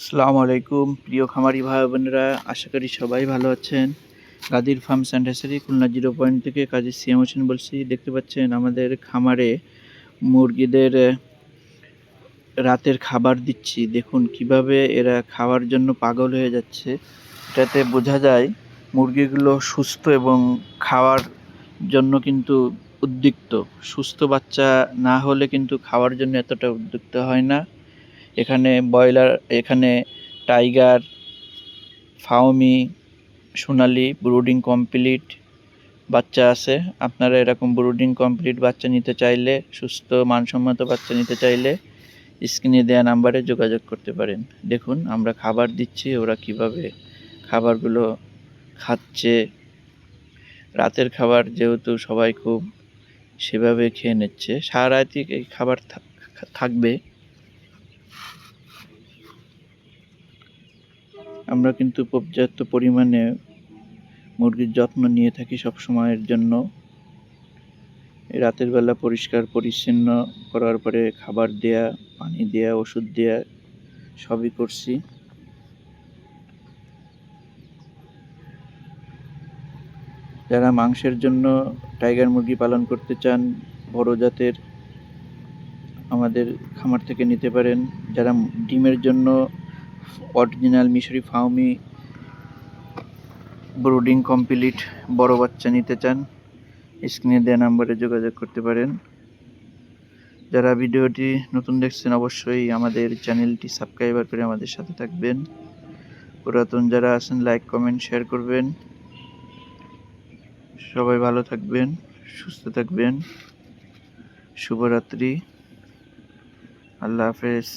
আসসালামু আলাইকুম, প্রিয় খামারি ভাই বোনেরা আশা করি সবাই ভালো আছেন। গাদির farm and Khulna zero point থেকে কাজী সিএম হোসেন বলছি। দেখতে পাচ্ছেন আমাদের খামারে মুরগিদের রাতের খাবার দিচ্ছি। দেখুন কীভাবে এরা খাওয়ার জন্য পাগল হয়ে যাচ্ছে। এটাতে বোঝা যায় মুরগিগুলো সুস্থ এবং খাওয়ার জন্য কিন্তু উদ্যুক্ত সুস্থ বাচ্চা না হলে কিন্তু খাওয়ার জন্য এতটা উদ্যুক্ত হয় না। এখানে ব্রয়লার, এখানে tiger Fayoumi Sonali, brooding complete বাচ্চা আছে। আপনারা এরকম ব্রুডিং কমপ্লিট বাচ্চা নিতে চাইলে, সুস্থ, মানসম্মত বাচ্চা নিতে চাইলে স্ক্রিনে দেওয়া নাম্বারে যোগাযোগ করতে পারেন। দেখুন, আমরা খাবার দিচ্ছি, ওরা কীভাবে খাবারগুলো খাচ্ছে। রাতের খাবার যেহেতু সবাই খুব সেভাবে খেয়ে নিচ্ছে। সারা রাতই এই খাবার থাক- থাকবে। আমরা কিন্তু পর্যাপ্ত পরিমাণে মুরগির যত্ন নিয়ে থাকি সব সময়ের জন্য। রাতের বেলা পরিষ্কার, পরিচ্ছন্ন করার পরে খাবার দেয়া, পানি দেয়া, ওষুধ দেয়া, সবই করছি। যারা মাংসের জন্য টাইগার মুরগি পালন করতে চান, বড় জাতের আমাদের খামার থেকে নিতে পারেন। যারা ডিমের জন্য অরিজিনাল মিশরি ফাউমি ব্রুডিং কমপ্লিট বড় বাচ্চা নিতে চান, স্ক্রিনে দেওয়া নাম্বারে যোগাযোগ করতে পারেন। যারা ভিডিওটি নতুন দেখছেন, অবশ্যই আমাদের চ্যানেলটি সাবস্ক্রাইবার করে আমাদের সাথে থাকবেন। পুরাতন যারা আছেন, লাইক, কমেন্ট, শেয়ার করবেন। সবাই ভালো থাকবেন, সুস্থ থাকবেন। শুভরাত্রি। আল্লাহ হাফেজ।